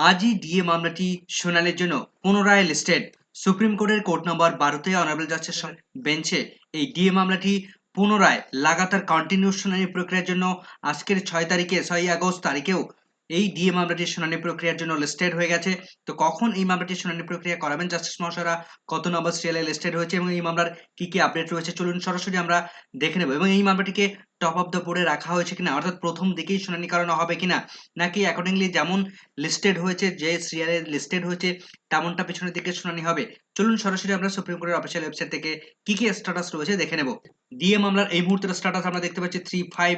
আজই ডিএ মামলাটি শুনানির জন্য পুনরায় লিস্টেড সুপ্রিম কোর্টের কোর্ট নম্বর বারোতে অনারেবল জাস্টিস বেঞ্চে এই ডিএ মামলাটি পুনরায় লাগাতার কন্টিনিউ শুনানি প্রক্রিয়ার জন্য আজকের ছয় তারিখে ছয় আগস্ট তারিখেও এই ডিএ মামলাটি শুনানি প্রক্রিয়ার জন্য লিস্টেড হয়ে গেছে। তো কখন এই মামলাটি শুনানি প্রক্রিয়া করাবেন জাস্টিস মহাশয়রা? কত নম্বর সিরিয়ালে লিস্টেড হয়েছে এবং এই মামলার কি কি আপডেট রয়েছে? চলুন সরাসরি আমরা দেখে নেব এবং এই মামলাটিকে টপ অফ দ্য বোর্ডে রাখা হয়েছে কিনা? অর্থাৎ প্রথম দিকেই শুনানি করানো হবে কিনা? নাকি অ্যাকর্ডিংলি যেমন লিস্টেড হয়েছে, যে সিরিয়ালে লিস্টেড হয়েছে, তেমনটা পিছনের দিকে শুনানি হবে? চলুন সরাসরি আমরা সুপ্রিম কোর্টের অফিসিয়াল ওয়েবসাইট থেকে কি কি স্ট্যাটাস রয়েছে দেখে নেব। ডিএ মামলার এই মুহূর্তের স্ট্যাটাস আমরা দেখতে পাচ্ছি three five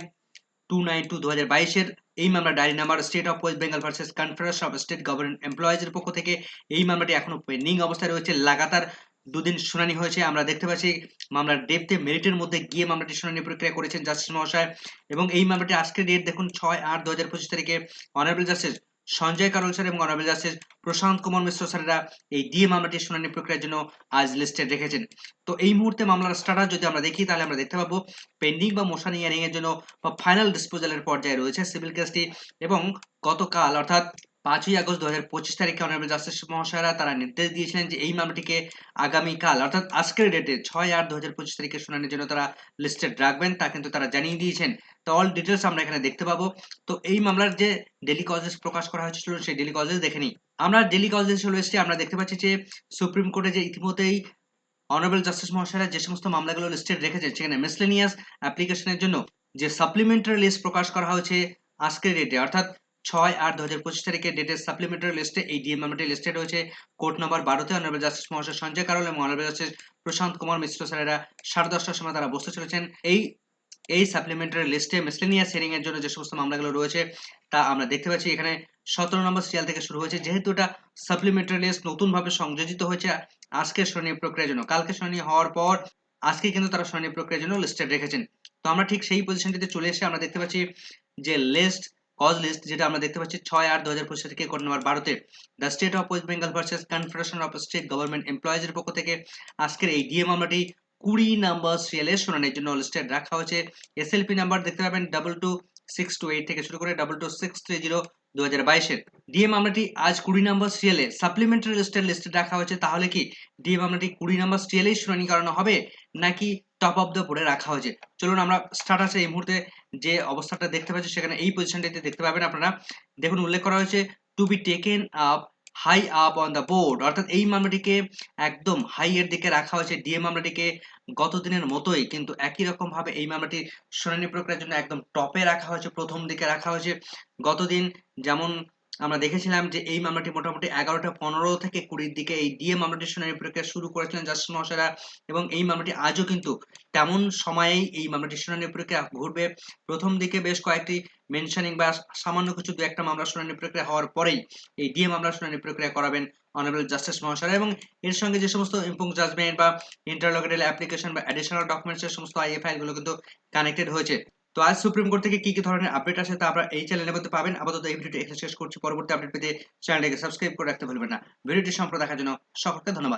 two nine two দু হাজার বাইশের এই মামলা diary number state of West Bengal versus conference of state government এমপ্লয়িজের পক্ষ থেকে এই মামলাটি এখনও পেন্ডিং অবস্থায় রয়েছে। লাগাতার দুদিন শুনানি হয়েছে। আমরা দেখতে পাচ্ছি মামলার ডেপথে মেরিটের মধ্যে গিয়ে মামলাটি শুনানি প্রক্রিয়া করেছেন জাস্টিস মহাশয়। এবং এই মামলাটি আজকের ডেট দেখুন, ছয় আট দু হাজার পঁচিশ তারিখে honourable justice Sanjay Karol sir এবং অনারেবল জাস্টিস প্রশান্ত কুমার মিশ্র স্যারেরা এই ডিএ মামলাটি শুনানি প্রক্রিয়ার জন্য আজ লিস্টেড রেখেছেন। তো এই মুহূর্তে মামলার স্ট্যাটাস যদি আমরা দেখি, তাহলে আমরা দেখতে পাবো, পেন্ডিং বা মোশন হিয়ারিং এর জন্য বা ফাইনাল ডিসপোজালের পর্যায়ে রয়েছে সিভিল কেসটি এবং গতকাল, অর্থাৎ পাঁচই আগস্ট দু হাজার পঁচিশ তারিখে অনারেবল জাস্টিস মহাশয়রা তারা নির্দেশ দিয়েছিলেন যে এই মামলাটিকে আগামীকাল, অর্থাৎ আজকের ডেটে ছয় আট দু হাজার পঁচিশ তারিখে শুনানির জন্য তারা লিস্টেড রাখবেন। তা কিন্তু তারা জানিয়ে দিয়েছেন। তো অল ডিটেলস আমরা এখানে দেখতে পাবো। তো এই মামলার যে ডেলি কজেস প্রকাশ করা হয়েছিল, সেই ডেলি কজেস দেখে নিই। আমরা ডেলি কজেস চলে এসেছি। আমরা দেখতে পাচ্ছি যে সুপ্রিম কোর্টে যে ইতিমধ্যেই অনারেবল জাস্টিস মহাশয়রা যে সমস্ত মামলাগুলো লিস্টেড রেখেছে সেখানে মিসলেনিয়াস অ্যাপ্লিকেশনের জন্য যে সাপ্লিমেন্টারি লিস্ট প্রকাশ করা হয়েছে আজকের ডেটে অর্থাৎ ছয় আট দু হাজার পঁচিশ তারিখে ডেটের সাপ্লিমেন্টারি লিস্টে এই ডিএম মামলাটি লিস্টেড হয়েছে কোর্ট নম্বর বারোতে অনারেবল জাস্টিস মহাশয় সঞ্জয় কারল এবং অনারেবল জাস্টিস প্রশান্ত কুমার মিশ্র স্যারেরা সাড়ে দশটার সময় তারা বসতে চলেছেন এই এই সাপ্লিমেন্টারি লিস্টে মিসলেনিয়াস হিয়ারিং এর জন্য যে সমস্ত মামলাগুলো রয়েছে তা আমরা দেখতে পাচ্ছি। এখানে সতেরো নম্বর সিরিয়াল থেকে শুরু হয়েছে। যেহেতু এটা সাপ্লিমেন্টারি লিস্ট নতুনভাবে সংযোজিত হয়েছে আজকের শুনানি প্রক্রিয়ার জন্য, কালকে শুনানি হওয়ার পর আজকে কিন্তু তারা শুনানি প্রক্রিয়ার জন্য লিস্টেড রেখেছেন। তো আমরা ঠিক সেই পজিশনটিতে চলে এসে আমরা দেখতে পাচ্ছি যে লিস্ট কজ লিস্ট যেটা আমরা দেখতে পাচ্ছি ছয় আট দু হাজার পঁচিশ থেকে কোড নম্বর বারোতে the state of West Bengal versus confederation of state government এমপ্লয়িজের পক্ষ থেকে আজকের এই ডিএ মামলাটি কুড়ি নাম্বার সিরিয়ালের শুনানির জন্য লিস্টেড রাখা হয়েছে। এসএলপি নাম্বার দেখতে পাবেন double two six two eight থেকে শুরু করে double two six three zero দু হাজার বাইশের ডিএ মামলাটি আজ কুড়ি নম্বর সিরিয়ালে সাপ্লিমেন্টারি লিস্টের লিস্টে রাখা হয়েছে। তাহলে কি ডিএ মামলাটি কুড়ি নম্বর সিরিয়ালেই শুনানি করানো হবে নাকি টপ অফ দ্য বোর্ডে রাখা হয়েছে। চলুন আমরা স্টার্টাসে এই মুহূর্তে যে অবস্থাটা দেখতে পাচ্ছি, সেখানে এই পজিশনটিতে দেখতে পাবেন আপনারা। দেখুন, উল্লেখ করা হয়েছে to be taken up high up on the board অর্থাৎ এই মামলাটিকে একদম হাই এর দিকে রাখা হয়েছে। ডিএ মামলাটিকে গত দিনের মতোই, কিন্তু একই রকম ভাবে এই মামলাটি শুনানি প্রক্রিয়ার জন্য একদম টপে রাখা হয়েছে, প্রথম দিকে রাখা হয়েছে। গতদিন যেমন আমরা দেখেছিলাম যে এই মামলাটি মোটামুটি এগারোটা পনেরো থেকে কুড়ির দিকে এই ডিএ মামলাটি শুনানি প্রক্রিয়া শুরু করেছিলেন জাস্টিস মহাশয়রা এবং এই মামলাটি আজও কিন্তু তেমন সময়েই এই মামলাটি শুনানি প্রক্রিয়া ঘুরবে। প্রথম দিকে বেশ কয়েকটি মেনশনিং বা সামান্য কিছু দু একটা মামলা শুনানি প্রক্রিয়া হওয়ার পরেই এই ডিএ মামলা শুনানি প্রক্রিয়া করাবেন অনারেবল জাস্টিস মহাশয়রা এবং এর সঙ্গে যে সমস্ত ইম্পং জাজমেন্ট বা ইন্টারলকেটেড অ্যাপ্লিকেশন বা অ্যাডিশনাল ডকুমেন্টস এর সমস্ত আইএ ফাইলগুলো কিন্তু কানেক্টেড হয়েছে। তো আজ সুপ্রিম কোর্ট থেকে কি কি ধরনের আপডেট আসে তা আপনারা এই চ্যানেলের মধ্যে পাবেন। আপাতত এই ভিডিওটি এখানে শেষ করছি। পরবর্তী আপডেট পেতে চ্যানেলটিকে সাবস্ক্রাইব করে রাখতে ভুলবেন না। ভিডিওটি সম্পূর্ণ দেখার জন্য সকলকে ধন্যবাদ।